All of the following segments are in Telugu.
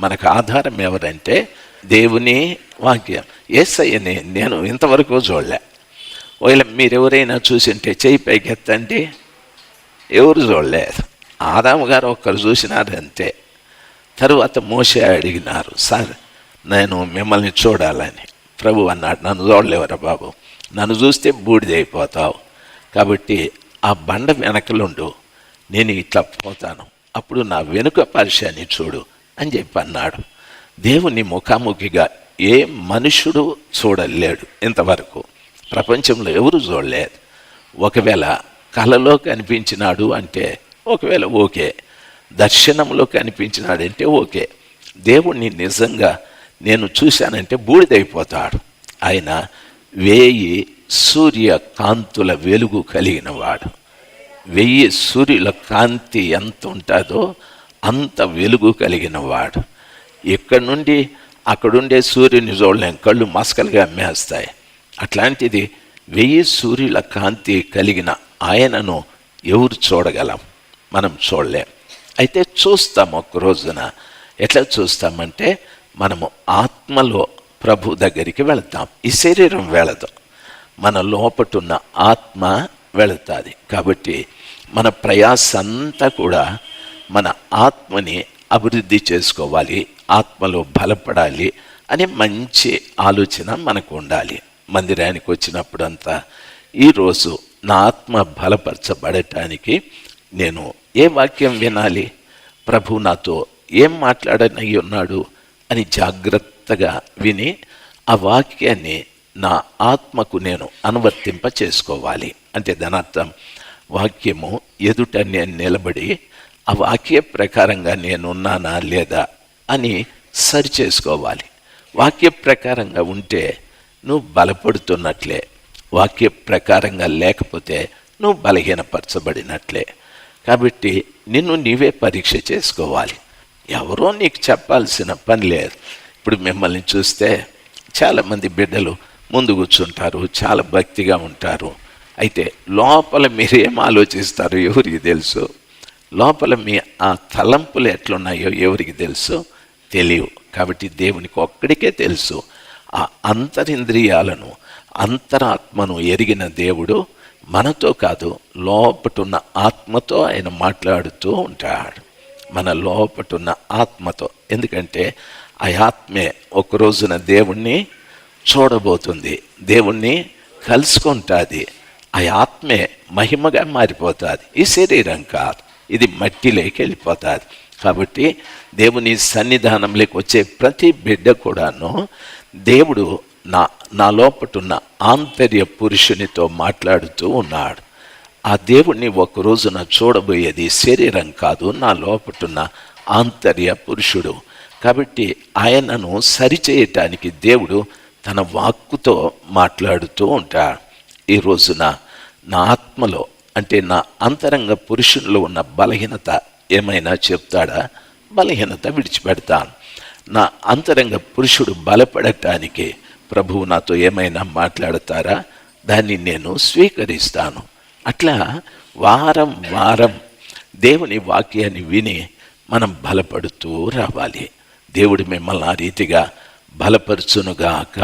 మనకు ఆధారం ఎవరంటే దేవుని వాక్యం. ఏసయ్యని నేను ఇంతవరకు చూడలే. ఒకవేళ మీరెవరైనా చూసింటే చేయి పైకి ఎత్తండి ఎవరు చూడలేదు ఆదాము గారు ఒక్కరు చూసినారంతే. తరువాత మోసే అడిగినారు సార్ నేను మిమ్మల్ని చూడాలని. ప్రభు అన్నాడు నన్ను చూడలేవరా బాబు. నన్ను చూస్తే బూడిదైపోతావు కాబట్టి ఆ బండ వెనకలుండు. నేను ఇట్లా పోతాను. అప్పుడు నా వెనుక పరిచయాన్ని చూడు. అని చెప్పి అన్నాడు. దేవుని ముఖాముఖిగా ఏ మనుషుడు చూడలేడు ఇంతవరకు. ప్రపంచంలో ఎవరు చూడలేదు. ఒకవేళ కలలో కనిపించినాడు అంటే ఒకవేళ ఓకే. దర్శనంలో కనిపించినాడంటే ఓకే. దేవుణ్ణి నిజంగా నేను చూశానంటే బూడిదైపోతాడు. ఆయన వేయి సూర్య కాంతుల వెలుగు కలిగినవాడు. వెయ్యి సూర్యుల కాంతి ఎంత ఉంటుందో అంత వెలుగు కలిగిన వాడు ఇక్కడ నుండి? అక్కడుండే సూర్యుని చూడలేం. కళ్ళు మసకలుగా అమ్మేస్తాయి. అట్లాంటిది వెయ్యి సూర్యుల కాంతి కలిగిన ఆయనను ఎవరు చూడగలం? మనం చూడలేం. అయితే చూస్తాం ఒక్క రోజున. ఎట్లా చూస్తామంటే మనము ఆత్మలో ప్రభు దగ్గరికి వెళతాం. ఈ శరీరం వెళదు. మన లోపటున్న ఆత్మ వెళుతుంది. కాబట్టి మన ప్రయాస అంతా కూడా మన ఆత్మని అభివృద్ధి చేసుకోవాలి ఆత్మలో బలపడాలి అనే మంచి ఆలోచన మనకు ఉండాలి. మందిరానికి వచ్చినప్పుడంతా ఈరోజు నా ఆత్మ బలపరచబడటానికి నేను ఏ వాక్యం వినాలి? ప్రభు నాతో ఏం మాట్లాడనయ్యి ఉన్నాడు అని జాగ్రత్తగా విని ఆ వాక్యాన్ని నా ఆత్మకు నేను అనువర్తింప చేసుకోవాలి అంటే దాని అర్థం వాక్యము ఎదుట నేను నిలబడి ఆ వాక్య ప్రకారంగా నేనున్నానా లేదా అని సరి చేసుకోవాలి. వాక్య ప్రకారంగా ఉంటే నువ్వు బలపడుతున్నట్లే. వాక్య ప్రకారంగా లేకపోతే నువ్వు బలహీనపరచబడినట్లే. కాబట్టి నిన్ను నీవే పరీక్ష చేసుకోవాలి. ఎవరో నీకు చెప్పాల్సిన పని లేదు. ఇప్పుడు మిమ్మల్ని చూస్తే చాలామంది బిడ్డలు ముందు కూర్చుంటారు చాలా భక్తిగా ఉంటారు. అయితే లోపల మీరేం ఆలోచిస్తారు? ఎవరికి తెలుసు? లోపల మీ ఆ తలంపులు ఎట్లున్నాయో ఎవరికి తెలుసు తెలియవు. కాబట్టి దేవునికి ఒక్కడికే తెలుసు. ఆ అంతరింద్రియాలను అంతరాత్మను ఎరిగిన దేవుడు మనతో కాదు లోపటున్న ఆత్మతో ఆయన మాట్లాడుతూ ఉంటాడు. మన లోపటున్న ఆత్మతో. ఎందుకంటే ఆ ఆత్మే ఒక రోజున దేవుణ్ణి చూడబోతుంది దేవుణ్ణి కలుసుకుంటుంది. ఆ ఆత్మే మహిమగా మారిపోతుంది. ఈ శరీరం కాదు. ఇది మట్టిలోకి వెళ్ళిపోతుంది. కాబట్టి దేవుని సన్నిధానంలోకి వచ్చే ప్రతి బిడ్డ కూడాను దేవుడు నా నా లోపటున్న ఆంతర్య పురుషునితో మాట్లాడుతూ ఉన్నాడు. ఆ దేవుణ్ణి ఒక రోజున చూడబోయేది శరీరం కాదు నా లోపటున్న ఆంతర్య పురుషుడు. కాబట్టి ఆయనను సరిచేయటానికి దేవుడు తన వాక్కుతో మాట్లాడుతూ ఉంటాడు. ఈ రోజున నా ఆత్మలో అంటే నా అంతరంగ పురుషుల్లో ఉన్న బలహీనత ఏమైనా చెప్తాడా? బలహీనత విడిచిపెడతాను. నా అంతరంగ పురుషుడు బలపడటానికి ప్రభువు నాతో ఏమైనా మాట్లాడతారా? దాన్ని నేను స్వీకరిస్తాను. అట్లా వారం వారం దేవుని వాక్యాన్ని విని మనం బలపడుతూ రావాలి. దేవుడు మిమ్మల్ని ఆ రీతిగా బలపరచునుగాక.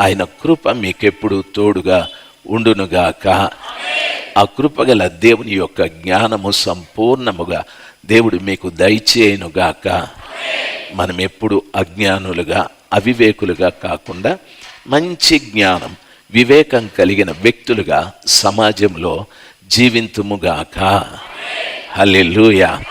ఆయన కృప మీకెప్పుడు తోడుగా ఉండునుగాక. ఆ కృపగల దేవుని యొక్క జ్ఞానము సంపూర్ణముగా దేవుడు మీకు దయచేయనుగాక. మనం ఎప్పుడు అజ్ఞానులుగా అవివేకులుగా కాకుండా మంచి జ్ఞానం వివేకం కలిగిన వ్యక్తులుగా సమాజంలో జీవింతుముగాక. హల్లెలూయా.